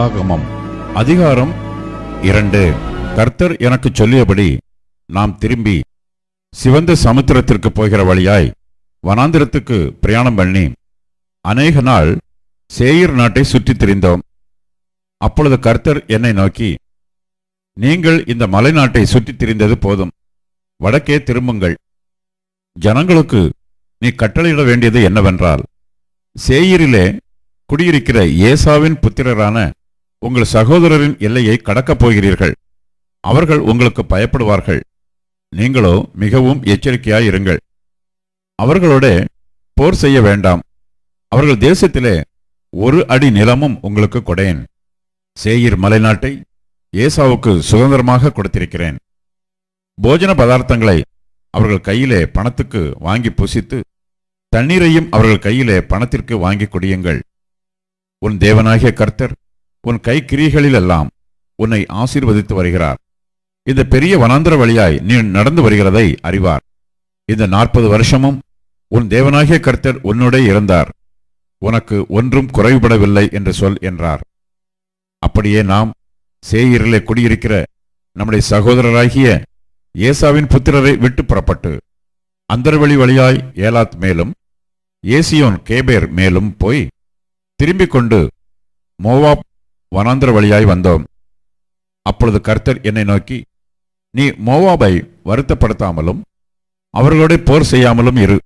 உபாகமம் அதிகாரம் இரண்டு. கர்த்தர் எனக்கு சொல்லியபடி நாம் திரும்பி சிவந்த சமுத்திரத்திற்கு போகிற வழியாய் வனாந்திரத்துக்கு பிரயாணம் பண்ணி அநேக நாள் சேயர் நாட்டை சுற்றித் திரிந்தோம். அப்பொழுது கர்த்தர் என்னை நோக்கி நீங்கள் இந்த மலைநாட்டை சுற்றித் திரிந்தது போதும். வடக்கே திரும்புங்கள். ஜனங்களுக்கு நீ கட்டளையிட வேண்டியது என்னவென்றால் சேயிரிலே குடியிருக்கிற ஏசாவின் புத்திரரான உங்கள் சகோதரரின் எல்லையை கடக்கப் போகிறீர்கள். அவர்கள் உங்களுக்கு பயப்படுவார்கள். நீங்களோ மிகவும் எச்சரிக்கையாயிருங்கள் அவர்களோட போர் செய்ய வேண்டாம். அவர்கள் தேசத்திலே ஒரு அடி நிலமும் உங்களுக்கு கொடேன் சேயீர் மலைநாட்டை ஏசாவுக்கு சுதந்திரமாக கொடுத்திருக்கிறேன். போஜன பதார்த்தங்களை அவர்கள் கையிலே பணத்துக்கு வாங்கி புசித்து தண்ணீரையும் அவர்கள் கையிலே பணத்திற்கு வாங்கி குடியுங்கள். உன் தேவனாகிய கர்த்தர் உன் கைக்கிரிகளிலெல்லாம் உன்னை ஆசீர்வதித்து வருகிறார். இந்த பெரிய வனாந்தர வழியாய் நீ நடந்து வருகிறதை அறிவார். இந்த நாற்பது வருஷமும் உன் தேவனாகிய கர்த்தர் உன்னுடைய இருந்தார் உனக்கு ஒன்றும் குறைவுபடவில்லை என்று சொல் என்றார். அப்படியே நாம் சேயிரிலே குடியிருக்கிற நம்முடைய சகோதரராகிய ஏசாவின் புத்திரரை விட்டு புறப்பட்டு அந்தர்வழி வழியாய் ஏலாத் மேலும் ஏசியோன் கேபேர் மேலும் போய் திரும்பிக் கொண்டு மோவாப் வனாந்திர வழியாய் வந்தோம். அப்பொழுது கர்த்தர் என்னை நோக்கி நீ மோவாபை வருத்தப்படுத்தாமலும் அவர்களோட போர் செய்யாமலும் இரு.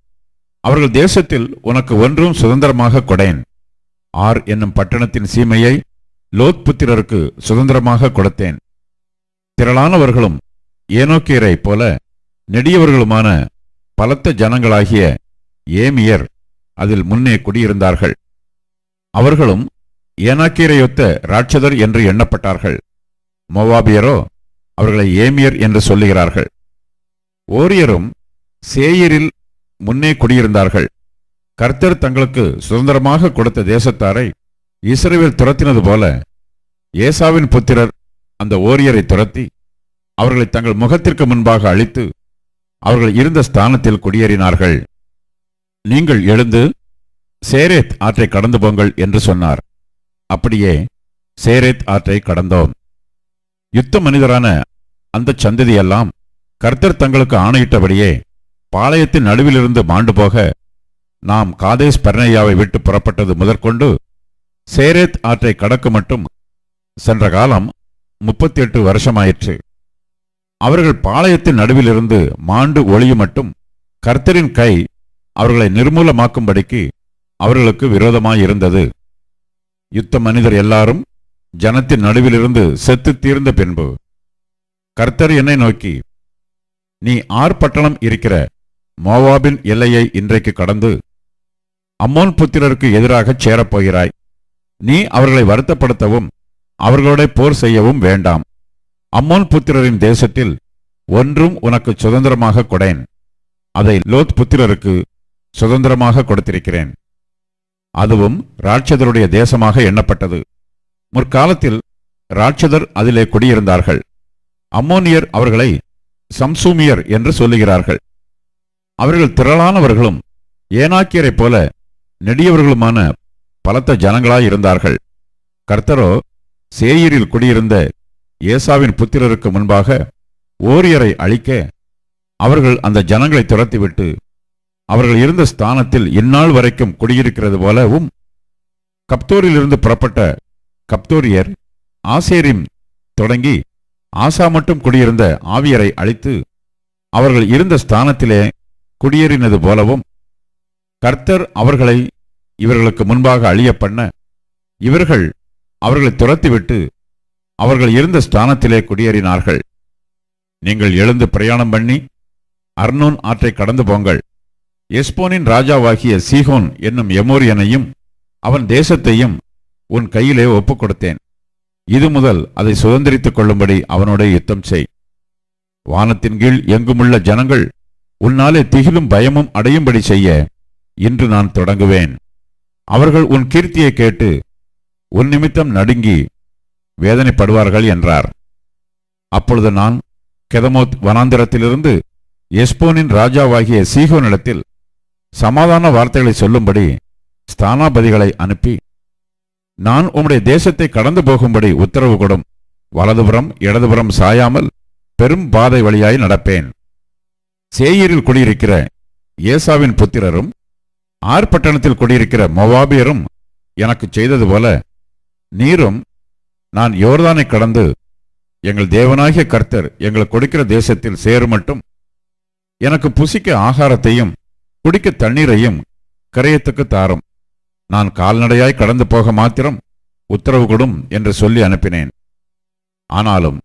அவர்கள் தேசத்தில் உனக்கு ஒன்றும் சுதந்திரமாக கொடேன். ஆர் என்னும் பட்டணத்தின் சீமையை லோத் புத்திரருக்கு சுதந்திரமாக கொடுத்தேன். திரளானவர்களும் ஏனோக்கியரை போல நெடியவர்களுமான பலத்த ஜனங்களாகிய ஏமியர் அதில் முன்னே குடியிருந்தார்கள். அவர்களும் ஏனாக்கீரையொத்த ராட்சதர் என்று எண்ணப்பட்டார்கள். மோவாபியரோ அவர்களை ஏமியர் என்று சொல்லுகிறார்கள். ஓரியரும் சேயரில் முன்னே குடியிருந்தார்கள். கர்த்தர் தங்களுக்கு சுதந்திரமாக கொடுத்த தேசத்தாரை இஸ்ரேவில் துரத்தினது போல ஏசாவின் புத்திரர் அந்த ஓரியரை துரத்தி அவர்களை தங்கள் முகத்திற்கு முன்பாக அழித்து அவர்கள் இருந்த ஸ்தானத்தில் குடியேறினார்கள். நீங்கள் எழுந்து சேரேத் ஆற்றை கடந்து போங்கள் என்று சொன்னார். அப்படியே சேரேத் ஆற்றை கடந்தோம். யுத்த மனிதரான அந்த சந்ததியெல்லாம் கர்த்தர் தங்களுக்கு ஆணையிட்டபடியே பாளையத்தின் நடுவிலிருந்து மாண்டு போக நாம் காதேஸ் பர்ணையாவை விட்டு புறப்பட்டது முதற்கொண்டு சேரேத் ஆற்றை கடக்க மட்டும் சென்ற காலம் முப்பத்தி எட்டு வருஷமாயிற்று. அவர்கள் பாளையத்தின் நடுவிலிருந்து மாண்டு ஒளியும் மட்டும் கர்த்தரின் கை அவர்களை நிர்மூலமாக்கும்படிக்கு அவர்களுக்கு விரோதமாயிருந்தது. யுத்த மனிதர் எல்லாரும் ஜனத்தின் நடுவிலிருந்து செத்து தீர்ந்த பின்பு கர்த்தர் என்னை நோக்கி நீ ஆர் பட்டணம் இருக்கிற மோவாபின் எல்லையை இன்றைக்கு கடந்து அம்மோன் புத்திரருக்கு எதிராகச் சேரப்போகிறாய். நீ அவர்களை வருத்தப்படுத்தவும் அவர்களோட போர் செய்யவும் வேண்டாம். அம்மோன் புத்திரரின் தேசத்தில் ஒன்றும் உனக்கு சுதந்திரமாக கொடேன். அதை லோத் புத்திரருக்கு சுதந்திரமாக கொடுத்திருக்கிறேன். அதுவும் ராட்சதருடைய தேசமாக எண்ணப்பட்டது. முற்காலத்தில் ராட்சதர் அதிலே குடியிருந்தார்கள். அம்மோனியர் அவர்களை சம்சூமியர் என்று சொல்லுகிறார்கள். அவர்கள் திரளானவர்களும் ஏனாக்கியரைப் போல நெடியவர்களுமான பலத்த ஜனங்களாயிருந்தார்கள் கர்த்தரோ சேயீரில் குடியிருந்த ஏசாவின் புத்திரருக்கு முன்பாக ஓரியரை அழிக்க அவர்கள் அந்த ஜனங்களை துரத்திவிட்டு அவர்கள் இருந்த ஸ்தானத்தில் இந்நாள் வரைக்கும் குடியிருக்கிறது போலவும் கப்தோரிலிருந்து புறப்பட்ட கப்தோரியர் ஆசேரிம் தொடங்கி ஆசா மட்டும் குடியிருந்த ஆவியரை அழித்து அவர்கள் இருந்த ஸ்தானத்திலே குடியேறினது போலவும் கர்த்தர் அவர்களை இவர்களுக்கு முன்பாக அழிய பண்ண இவர்கள் அவர்களை துரத்திவிட்டு அவர்கள் இருந்த ஸ்தானத்திலே குடியேறினார்கள். நீங்கள் எழுந்து பிரயாணம் பண்ணி அர்னோன் ஆற்றை கடந்து போங்கள். எஸ்போனின் ராஜாவாகிய சீகோன் என்னும் எமோரியனையும் அவன் தேசத்தையும் உன் கையிலே ஒப்புக் கொடுத்தேன் இது முதல் அதை சுதந்திரித்துக் கொள்ளும்படி அவனோட யுத்தம் செய். வானத்தின் கீழ் எங்குமுள்ள ஜனங்கள் உன்னாலே திகிலும் பயமும் அடையும்படி செய்ய இன்று நான் தொடங்குவேன். அவர்கள் உன் கீர்த்தியை கேட்டு உன் நிமித்தம் நடுங்கி வேதனைப்படுவார்கள் என்றார். அப்பொழுது நான் கெதமோத் வனாந்திரத்திலிருந்து எஸ்போனின் ராஜாவாகிய சீகோனிடத்தில் சமாதான வார்த்தைகளை சொல்லும்படி ஸ்தானாபதிகளை அனுப்பி நான் உம்முடைய தேசத்தை கடந்து போகும்படி உத்தரவு கொடும். வலதுபுறம் இடதுபுறம் சாயாமல் பெரும் பாதை வழியாய் நடப்பேன். சேயீரில் குடியிருக்கிற ஏசாவின் புத்திரரும் ஆர்பட்டணத்தில் குடியிருக்கிற மொவாபியரும் எனக்கு செய்தது போல நீரும் நான் யோர்தானை கடந்து எங்கள் தேவனாகிய கர்த்தர் எங்களுக்கு கொடுக்கிற தேசத்தில் சேரும் மட்டும் எனக்கு புசிக்க ஆகாரத்தையும் குடிக்க தண்ணீரையும் கரையத்துக்கு தாரும். நான் கால்நடையாய் கடந்து போக மாத்திரம் உத்தரவு கொடும் என்று சொல்லி அனுப்பினேன். ஆனாலும்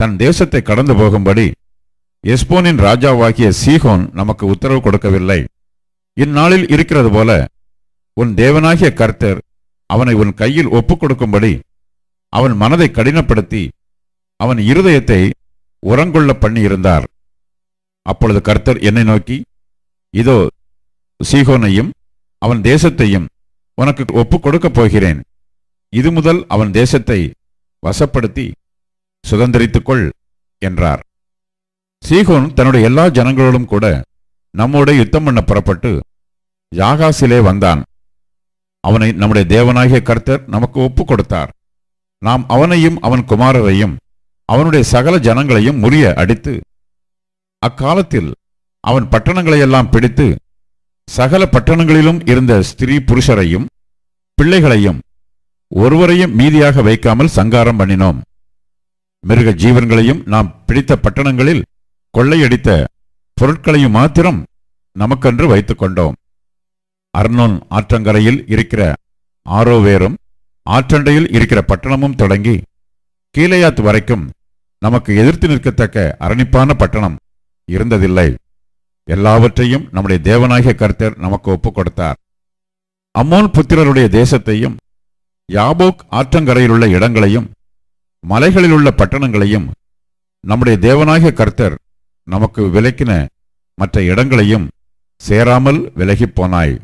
தன் தேசத்தை கடந்து போகும்படி எஸ்போனின் ராஜாவாகிய சீகோன் நமக்கு உத்தரவு கொடுக்கவில்லை. இந்நாளில் இருக்கிறது போல உன் தேவனாகிய கர்த்தர் அவனை உன் கையில் ஒப்புக் கொடுக்கும்படி அவன் மனதை கடினப்படுத்தி அவன் இருதயத்தை உரங்கொள்ள பண்ணியிருந்தார். அப்பொழுது கர்த்தர் என்னை நோக்கி இதோ சீகோனையும் அவன் தேசத்தையும் உனக்கு ஒப்புக் கொடுக்கப் போகிறேன் இது முதல் அவன் தேசத்தை வசப்படுத்தி சுதந்திரித்துக்கொள் என்றார். சீகோன் தன்னுடைய எல்லா ஜனங்களோடும் கூட நம்மோட யுத்தம் பண்ண புறப்பட்டு யாகாசிலே வந்தான். அவனை நம்முடைய தேவனாகிய கர்த்தர் நமக்கு ஒப்புக் கொடுத்தார் நாம் அவனையும் அவன் குமாரரையும் அவனுடைய சகல ஜனங்களையும் முறிய அடித்து அக்காலத்தில் அவன் பட்டணங்களையெல்லாம் பிடித்து சகல பட்டணங்களிலும் இருந்த ஸ்திரீ புருஷரையும் பிள்ளைகளையும் ஒருவரையும் மீதியாக வைக்காமல் சங்காரம் பண்ணினோம். மிருக ஜீவன்களையும் நாம் பிடித்த பட்டணங்களில் கொள்ளையடித்த பொருட்களையும் மாத்திரம் நமக்கென்று வைத்துக் கொண்டோம். அர்னோன் ஆற்றங்கரையில் இருக்கிற ஆரோவேரும் ஆற்றண்டையில் இருக்கிற பட்டணமும் தொடங்கி கீழையாத்து வரைக்கும் நமக்கு எதிர்த்து நிற்கத்தக்க அரணிப்பான பட்டணம் இருந்ததில்லை. எல்லாவற்றையும் நம்முடைய தேவனாகிய கர்த்தர் நமக்கு ஒப்புக் கொடுத்தார் அம்மோன் புத்திரருடைய தேசத்தையும் யாபோக் ஆற்றங்கரையிலுள்ள இடங்களையும் மலைகளில் உள்ள பட்டணங்களையும் நம்முடைய தேவனாகிய கர்த்தர் நமக்கு விலக்கின மற்ற இடங்களையும் சேராமல் விலகிப் போனாய்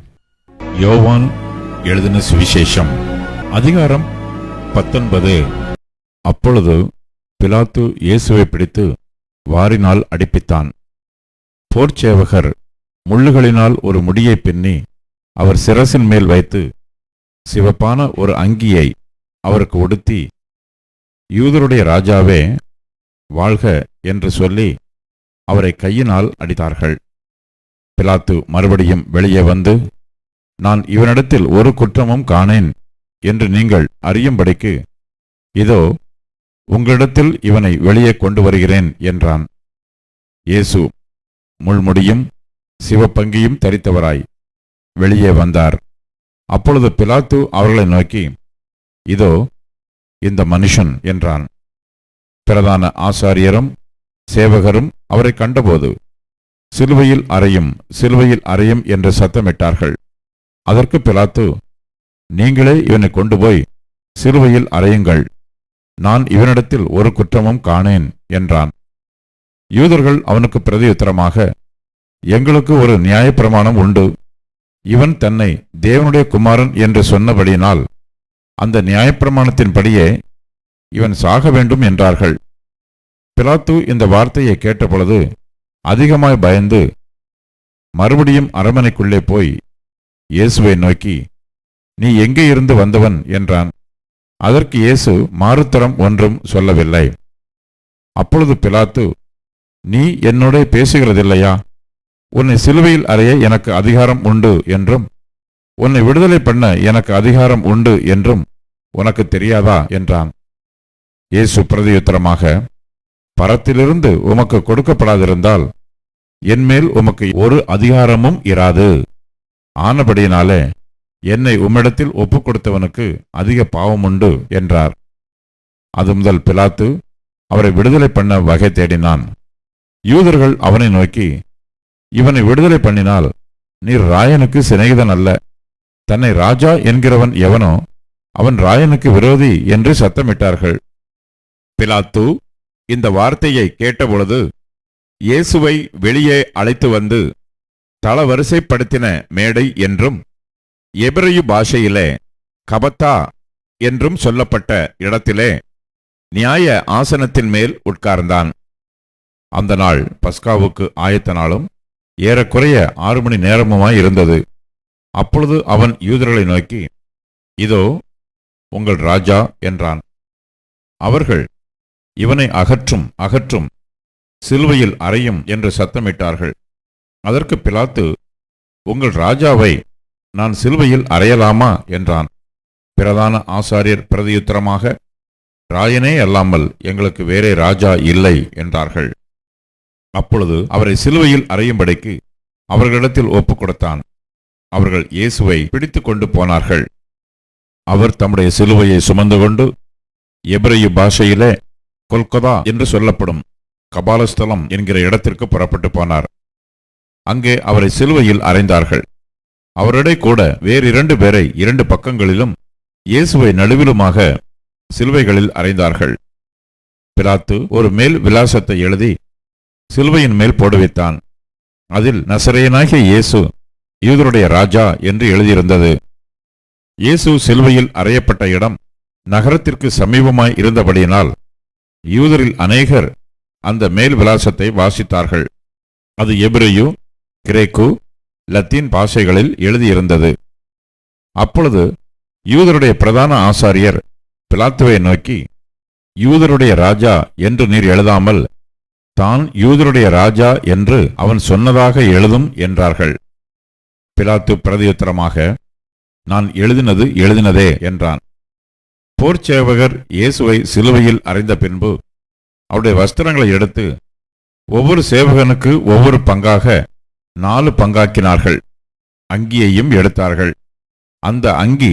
யோவான் எழுதின சுவிசேஷம் அதிகாரம் பத்தொன்பது. அப்பொழுது பிலாத்து இயேசுவை பிடித்து வாரினால் அடிப்பித்தான். போர்ச்சேவகர் முள்ளுகளினால் ஒரு முடியை பின்னி அவர் சிரசின் மேல் வைத்து சிவப்பான ஒரு அங்கியை அவருக்கு உடுத்தி யூதருடைய ராஜாவே வாழ்க என்று சொல்லி அவரை கையினால் அடித்தார்கள். பிலாத்து மறுபடியும் வெளியே வந்து நான் இவனிடத்தில் ஒரு குற்றமும் காணேன் என்று நீங்கள் அறியும்படிக்கு இதோ உங்களிடத்தில் இவனை வெளியே கொண்டு வருகிறேன் என்றான். இயேசு முள்முடியும் சிவப்பங்கியும் தரித்தவராய் வெளியே வந்தார். அப்பொழுது பிலாத்து அவர்களை நோக்கி இதோ இந்த மனுஷன் என்றான். பிரதான ஆசாரியரும் சேவகரும் அவரை கண்டபோது சிலுவையில் அறையும் சிலுவையில் அறையும் என்று சத்தமிட்டார்கள். அதற்கு பிலாத்து நீங்களே இவனை கொண்டு போய் சிலுவையில் அறையுங்கள். நான் இவனிடத்தில் ஒரு குற்றமும் காணேன் என்றான். யூதர்கள் அவனுக்கு பிரதியுத்தரமாக எங்களுக்கு ஒரு நியாயப்பிரமாணம் உண்டு. இவன் தன்னை தேவனுடைய குமாரன் என்று சொன்னபடியினால் அந்த நியாயப்பிரமாணத்தின்படியே இவன் சாக வேண்டும் என்றார்கள். பிலாத்து இந்த வார்த்தையை கேட்டபொழுது அதிகமாய் பயந்து மறுபடியும் அரமனைக்குள்ளே போய் இயேசுவை நோக்கி நீ எங்கே இருந்து வந்தவன்? என்றான். அதற்கு இயேசு மாறுத்தரம் ஒன்றும் சொல்லவில்லை. அப்பொழுது பிலாத்து நீ என்னோட பேசுகிறதில்லையா? உன்னை சிலுவையில் அறைய எனக்கு அதிகாரம் உண்டு என்றும் உன்னை விடுதலை பண்ண எனக்கு அதிகாரம் உண்டு என்றும் உனக்கு தெரியாதா? என்றான். இயேசு பிரதியுத்தரமாக பரத்திலிருந்து உமக்கு கொடுக்கப்படாதிருந்தால் என்மேல் உமக்கு ஒரு அதிகாரமும் இராது. ஆனபடியினாலே என்னை உம்மிடத்தில் ஒப்புக் கொடுத்தவனுக்கு அதிக பாவம் உண்டு என்றார். அது முதல் பிலாத்து அவரை விடுதலை பண்ண வகை தேடினான். யூதர்கள் அவனை நோக்கி இவனை விடுதலை பண்ணினால் நீர் ராயனுக்கு சிநேகிதன் அல்ல தன்னை ராஜா என்கிறவன் எவனோ அவன் ராயனுக்கு விரோதி என்று சத்தமிட்டார்கள். பிலாத்து இந்த வார்த்தையை கேட்டபொழுது இயேசுவை வெளியே அழைத்து வந்து தளவரிசைப்படுத்தின மேடை என்றும் எபிரயு பாஷையிலே கபத்தா என்றும் சொல்லப்பட்ட இடத்திலே நியாய ஆசனத்தின் மேல் உட்கார்ந்தான். அந்த நாள் பஸ்காவுக்கு ஆயத்த நாளும் ஏறக்குறைய ஆறு மணி நேரமுமாய் இருந்தது. அப்பொழுது அவன் யூதர்களை நோக்கி இதோ உங்கள் ராஜா என்றான். அவர்கள் இவனை அகற்றும் அகற்றும் சிலுவையில் அறையும் என்று சத்தமிட்டார்கள். அதற்கு பிலாத்து உங்கள் ராஜாவை நான் சிலுவையில் அறையலாமா? என்றான். பிரதான ஆசாரியர் பிரதியுத்தரமாக ராயனே அல்லாமல் எங்களுக்கு வேறே ராஜா இல்லை என்றார்கள். அப்பொழுது அவரை சிலுவையில் அறையும்படிக்கு அவர்களிடத்தில் ஒப்புக் கொடுத்தான் அவர்கள் இயேசுவை பிடித்து கொண்டு போனார்கள். அவர் தம்முடைய சிலுவையை சுமந்து கொண்டு எபிரேய பாஷையிலே கொல்கதா என்று சொல்லப்படும் கபாலஸ்தலம் என்கிற இடத்திற்கு புறப்பட்டு போனார். அங்கே அவரை சிலுவையில் அறைந்தார்கள். அவரிடை கூட வேறு இரண்டு பேரை இரண்டு பக்கங்களிலும் இயேசுவை நடுவிலுமாக சிலுவைகளில் அறைந்தார்கள். பிலாத்து ஒரு மேல் விலாசத்தை எழுதி சிலுவையின் மேல் போடுவித்தான் அதில் நசரேனாகிய இயேசு யூதருடைய ராஜா என்று எழுதியிருந்தது. இயேசு சிலுவையில் அறையப்பட்ட இடம் நகரத்திற்கு சமீபமாய் இருந்தபடியினால் யூதரில் அநேகர் அந்த மேல் விலாசத்தை வாசித்தார்கள். அது எபிரேயு கிரேக்கு லத்தீன் பாஷைகளில் எழுதியிருந்தது. அப்பொழுது யூதருடைய பிரதான ஆசாரியர் பிலாத்துவை நோக்கி யூதருடைய ராஜா என்று நீர் எழுதாமல் தான் யூதருடைய ராஜா என்று அவன் சொன்னதாக எழுதும் என்றார்கள். பிலாத்து பிரதியுத்தரமாக நான் எழுதினது எழுதினதே என்றான். போர்ச்சேவகர் இயேசுவை சிலுவையில் அறைந்த பின்பு அவருடைய வஸ்திரங்களை எடுத்து ஒவ்வொரு சேவகனுக்கு ஒவ்வொரு பங்காக நாலு பங்காக்கினார்கள். அங்கியையும் எடுத்தார்கள். அந்த அங்கி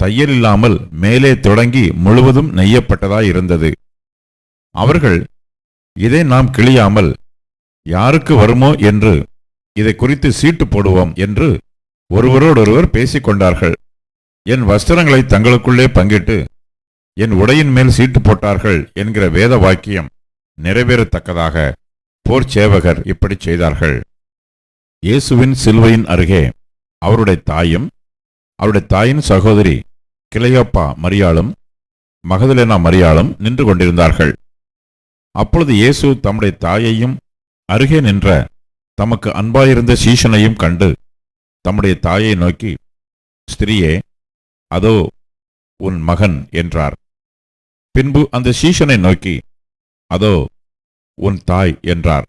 தையலில்லாமல் மேலே தொடங்கி முழுவதும் நெய்யப்பட்டதாயிருந்தது. அவர்கள் இதை நாம் கிழியாமல் யாருக்கு வருமோ என்று இதை குறித்து சீட்டு போடுவோம் என்று ஒருவரோடொருவர் பேசிக்கொண்டார்கள். என் வஸ்திரங்களை தங்களுக்குள்ளே பங்கிட்டு என் உடையின் மேல் சீட்டு போட்டார்கள் என்கிற வேத வாக்கியம் நிறைவேறத்தக்கதாக போர் சேவகர் இப்படி செய்தார்கள். இயேசுவின் சிலுவையின் அருகே அவருடைய தாயும் அவருடைய தாயின் சகோதரி கிளையோப்பா மரியாளும் மகதலேனா மரியாளும் நின்று கொண்டிருந்தார்கள். அப்பொழுது இயேசு தம்முடைய தாயையும் அருகே நின்ற தமக்கு அன்பாயிருந்த சீஷனையும் கண்டு தம்முடைய தாயை நோக்கி ஸ்திரியே அதோ உன் மகன் என்றார். பின்பு அந்த சீஷனை நோக்கி அதோ உன் தாய் என்றார்.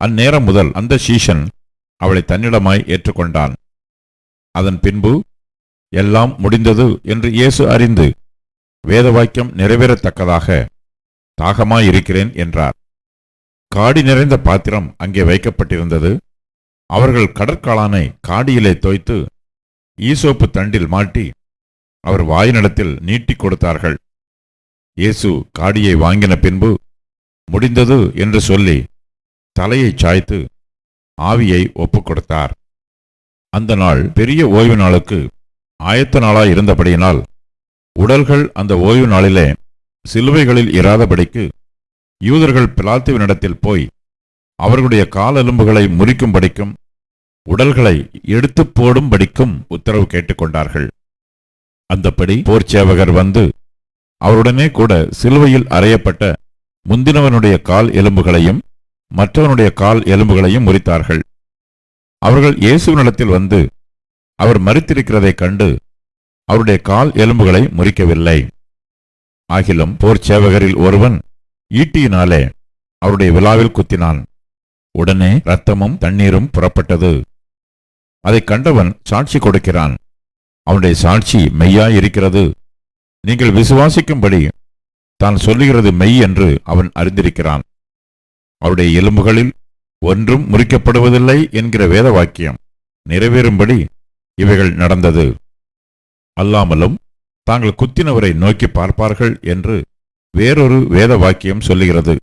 அந்நேரம் முதல் அந்த சீஷன் அவளை தன்னிடமாய் ஏற்றுக்கொண்டான். அதன் பின்பு எல்லாம் முடிந்தது என்று இயேசு அறிந்து வேதவாக்கியம் நிறைவேறத்தக்கதாக தாகமாயிருக்கிறேன் என்றார். காடி நிறைந்த பாத்திரம் அங்கே வைக்கப்பட்டிருந்தது. அவர்கள் கடற்காளானை காடியிலே தோய்த்து ஈசோப்பு தண்டில் மாட்டி அவர் வாயினிடத்தில் நீட்டிக் கொடுத்தார்கள். இயேசு காடியை வாங்கின பின்பு முடிந்தது என்று சொல்லி தலையை சாய்த்து ஆவியை ஒப்புக் கொடுத்தார் அந்த நாள் பெரிய ஓய்வு நாளுக்கு ஆயத்த நாளாய் இருந்தபடியினால் உடல்கள் அந்த ஓய்வு நாளிலே சிலுவைகளில் இராதபடிக்கு யூதர்கள் பிலாத்துவினிடத்தில் போய் அவர்களுடைய காலெலும்புகளை முறிக்கும்படிக்கும் உடல்களை எடுத்துப் போடும்படிக்கும் உத்தரவு கேட்டுக்கொண்டார்கள். அந்தப்படி போர்ச்சேவகர் வந்து அவருடனே கூட சிலுவையில் அறையப்பட்ட முந்தினவனுடைய கால் எலும்புகளையும் மற்றவனுடைய கால் எலும்புகளையும் முறித்தார்கள். அவர்கள் இயேசுவினிடத்தில் வந்து அவர் மறித்திருக்கிறதைக் கண்டு அவருடைய கால் எலும்புகளை முறிக்கவில்லை. ஆகிலும் போர் சேவகரில் ஒருவன் ஈட்டியினாலே அவருடைய விழாவில் குத்தினான். உடனே ரத்தமும் தண்ணீரும் புறப்பட்டது. அதைக் கண்டவன் சாட்சி கொடுக்கிறான். அவனுடைய சாட்சி மெய்யாயிருக்கிறது. நீங்கள் விசுவாசிக்கும்படி தான் சொல்லுகிறது மெய் என்று அவன் அறிந்திருக்கிறான். அவருடைய எலும்புகளில் ஒன்றும் முறிக்கப்படுவதில்லை என்கிற வேத வாக்கியம் நிறைவேறும்படி இவைகள் நடந்தது. அல்லாமலும் தாங்கள் குத்தினவரை நோக்கி பார்ப்பார்கள் என்று வேறொரு வேத வாக்கியம் சொல்லுகிறது.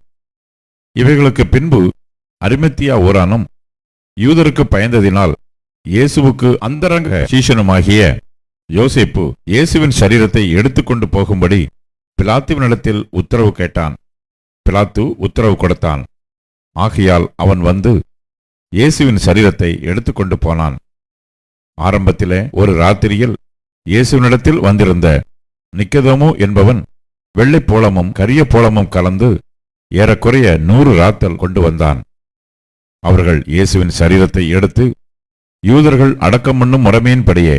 இவைகளுக்கு பின்பு அரிமத்தியா ஊரானும் யூதருக்கு பயந்ததினால் இயேசுவுக்கு அந்தரங்க சீஷனுமாகிய யோசேப்பு இயேசுவின் சரீரத்தை எடுத்துக்கொண்டு போகும்படி பிலாத்துவினிடத்தில் உத்தரவு கேட்டான். பிலாத்து உத்தரவு கொடுத்தான். ஆகையால் அவன் வந்து இயேசுவின் சரீரத்தை எடுத்துக்கொண்டு போனான். ஆரம்பத்திலே ஒரு ராத்திரியில் இயேசுவினிடத்தில் வந்திருந்த நிக்கதோமு என்பவன் வெள்ளை போளமும் கரிய போளமும் கலந்து ஏறக்குறைய நூறு ராத்தல் கொண்டு வந்தான். அவர்கள் இயேசுவின் சரீரத்தை எடுத்து யூதர்கள் அடக்கம் பண்ணும் முறைமையின்படியே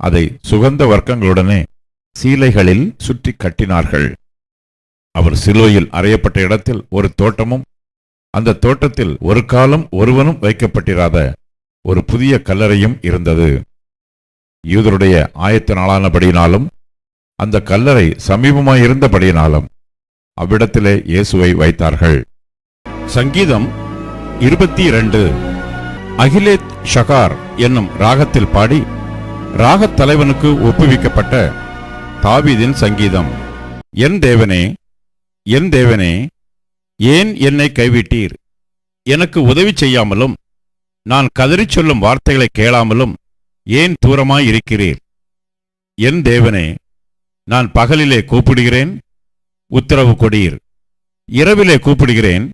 அதை சுகந்த வர்க்கங்களுடனே சீலைகளில் சுற்றி கட்டினார்கள். அவர் சிலுவையில் அறையப்பட்ட இடத்தில் ஒரு தோட்டமும் அந்த தோட்டத்தில் ஒரு காலம் ஒருவனும் வைக்கப்பட்டிராத ஒரு புதிய கல்லறையும் இருந்தது. யூதருடைய ஆயத்த நாளானபடியினாலும் அந்த கல்லறை சமீபமாயிருந்தபடியினாலும் அவ்விடத்திலே இயேசுவை வைத்தார்கள். சங்கீதம் இருபத்தி இரண்டு அகிலேத் ஷகார் என்னும் ராகத்தில் பாடி ராகத் தலைவனுக்கு ஒப்புவிக்கப்பட்ட தாவீதின் சங்கீதம் என் தேவனே என் தேவனே ஏன் என்னை கைவிட்டீர்? எனக்கு உதவி செய்யாமலும் நான் கதறிச் சொல்லும் வார்த்தைகளை கேளாமலும் ஏன் தூரமாயிருக்கிறீர் என் தேவனே நான் பகலிலே கூப்பிடுகிறேன் உத்தரவு கொடீர். இரவிலே கூப்பிடுகிறேன்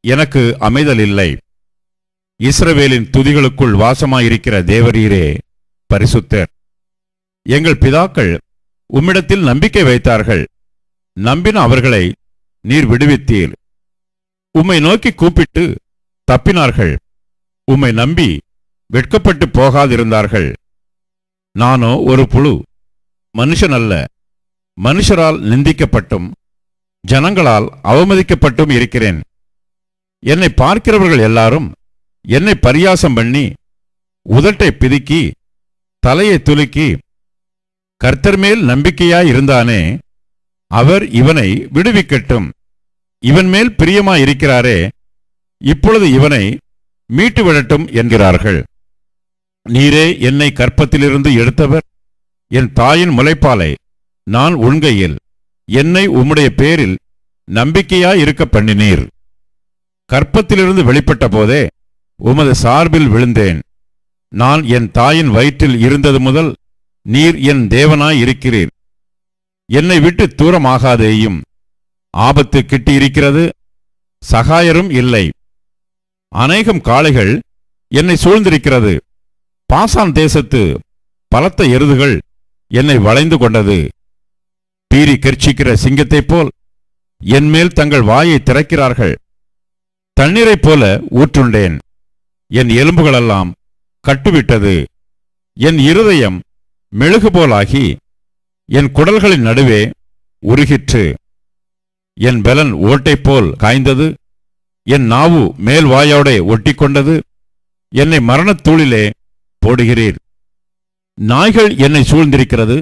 எனக்கு அமைதல் இல்லை இஸ்ரவேலின் துதிகளுக்குள் வாசமாயிருக்கிற தேவரீரே பரிசுத்தர். எங்கள் பிதாக்கள் உம்மிடத்தில் நம்பிக்கை வைத்தார்கள். நம்பின அவர்களை நீர் விடுவித்தீர். உம்மை நோக்கி கூப்பிட்டு தப்பினார்கள். உம்மை நம்பி வெட்கப்பட்டு போகாதிருந்தார்கள். நானோ ஒரு புழு மனுஷன் அல்ல மனுஷரால் நிந்திக்கப்பட்டும் ஜனங்களால் அவமதிக்கப்பட்டும் இருக்கிறேன். என்னை பார்க்கிறவர்கள் எல்லாரும் என்னை பரியாசம் பண்ணி உதட்டை பிதுக்கி தலையை துலுக்கி கர்த்தர் மேல் நம்பிக்கையாயிருந்தானே அவர் இவனை விடுவிக்கட்டும். இவன் மேல் பிரியமாயிருக்கிறாரே இப்பொழுது இவனை மீட்டு விடட்டும் என்கிறார்கள். நீரே என்னை கற்பத்திலிருந்து எடுத்தவர். என் தாயின் முளைப்பாலை நான் உண்கையில். என்னை உம்முடைய பேரில் நம்பிக்கையாயிருக்க பண்ணினீர். கற்பத்திலிருந்து வெளிப்பட்ட போதே உமது சார்பில் விழுந்தேன். நான் என் தாயின் வயிற்றில் இருந்தது முதல் நீர் என் தேவனாய் இருக்கிறீர் என்னை விட்டு தூரமாகாதேயும். ஆபத்து கிட்டியிருக்கிறது. சகாயரும் இல்லை. அநேகம் காளைகள் என்னை சூழ்ந்திருக்கிறது. பாசான் தேசத்து பலத்த எருதுகள் என்னை வளைந்து கொண்டது. பீறி கர்ச்சிக்கிற சிங்கத்தைப் போல் என்மேல் தங்கள் வாயை திறக்கிறார்கள். தண்ணீரைப் போல ஊற்றுண்டேன். என் எலும்புகளெல்லாம் கட்டுவிட்டது. என் இருதயம் மெழுகு போலாகி என் குடல்களின் நடுவே உருகிற்று. என் பெலன் ஓட்டைப் போல் காய்ந்தது. என் நாவு மேல் வாயோடே ஒட்டிக்கொண்டது. என்னை மரணத்தூளிலே போடுகிறீர். நாய்கள் என்னை சூழ்ந்திருக்கிறது.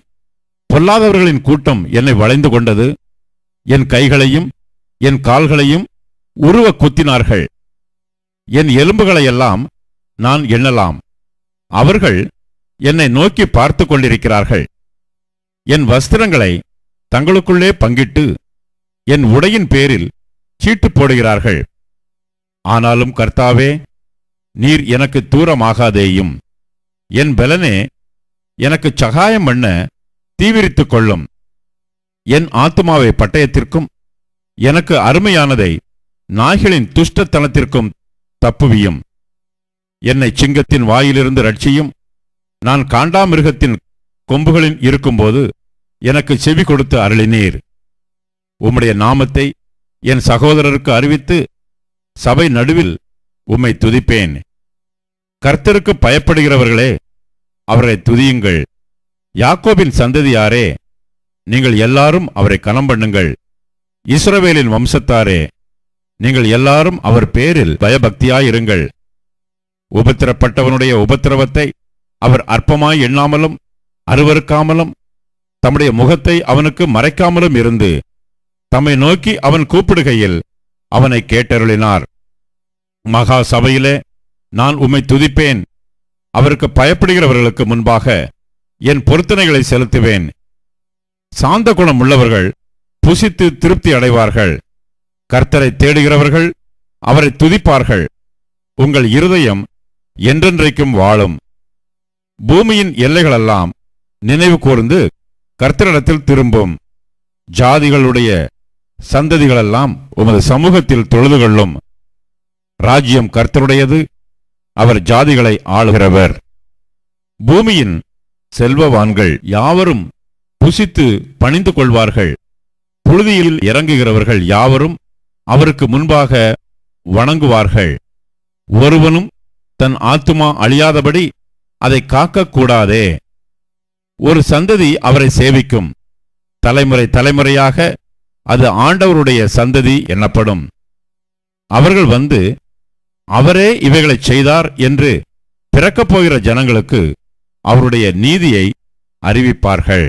பொல்லாதவர்களின் கூட்டம் என்னை வளைந்து கொண்டது. என் கைகளையும் என் கால்களையும் உருவ குத்தினார்கள். என் எலும்புகளையெல்லாம் நான் எண்ணலாம். அவர்கள் என்னை நோக்கி பார்த்து கொண்டிருக்கிறார்கள். என் வஸ்திரங்களை தங்களுக்குள்ளே பங்கிட்டு என் உடையின் பேரில் சீட்டு போடுகிறார்கள். ஆனாலும் கர்த்தாவே நீர் எனக்கு தூரமாகாதேயும். என் பலனே எனக்கு சகாயம் பண்ண தீவிரித்துக் கொள்ளும். என் ஆத்துமாவை பட்டயத்திற்கும் எனக்கு அருமையானதை நாய்களின் துஷ்டத்தனத்திற்கும் தப்புவியும். என்னை சிங்கத்தின் வாயிலிருந்து ரட்சியும் நான் காண்டாமிருகத்தின் கொம்புகளில் இருக்கும்போது எனக்கு செவி கொடுத்து அருளினீர். உம்முடைய நாமத்தை என் சகோதரருக்கு அறிவித்து சபை நடுவில் உம்மை துதிப்பேன். கர்த்தருக்கு பயப்படுகிறவர்களே அவரை துதியுங்கள். யாக்கோபின் சந்ததியாரே நீங்கள் எல்லாரும் அவரை கனம் பண்ணுங்கள். இஸ்ரவேலின் வம்சத்தாரே நீங்கள் எல்லாரும் அவர் பேரில் பயபக்தியாயிருங்கள். உபத்திரப்பட்டவனுடைய உபத்திரவத்தை அவர் அற்பமாய் எண்ணாமலும் அருவறுக்காமலும் தம்முடைய முகத்தை அவனுக்கு மறைக்காமலும் இருந்து தம்மை நோக்கி அவன் கூப்பிடுகையில் அவனை கேட்டருளினார். மகா சபையிலே நான் உம்மை துதிப்பேன். அவருக்கு பயப்படுகிறவர்களுக்கு முன்பாக என் பொருத்தனைகளை செலுத்துவேன். சாந்த குணம் உள்ளவர்கள் புசித்து திருப்தி அடைவார்கள். கர்த்தரை தேடுகிறவர்கள் அவரை துதிப்பார்கள். உங்கள் இருதயம் என்றென்றைக்கும் வாழும். பூமியின் எல்லைகளெல்லாம் நினைவு கூர்ந்து கர்த்தரிடத்தில் திரும்பும். ஜாதிகளுடைய சந்ததிகளெல்லாம் உமது சமூகத்தில் தொழுது கொள்ளும். ராஜ்யம் கர்த்தருடையது. அவர் ஜாதிகளை ஆளுகிறவர். பூமியின் செல்வவான்கள் யாவரும் புசித்து பணிந்து கொள்வார்கள். புழுதியில் இறங்குகிறவர்கள் யாவரும் அவருக்கு முன்பாக வணங்குவார்கள். ஒருவனும் தன் ஆத்துமா அழியாதபடி அதை காக்கக்கூடாதே. ஒரு சந்ததி அவரை சேவிக்கும். தலைமுறை தலைமுறையாக அது ஆண்டவருடைய சந்ததி எனப்படும். அவர்கள் வந்து அவரே இவைகளைச் செய்தார் என்று பிறக்கப் போகிற ஜனங்களுக்கு அவருடைய நீதியை அறிவிப்பார்கள்.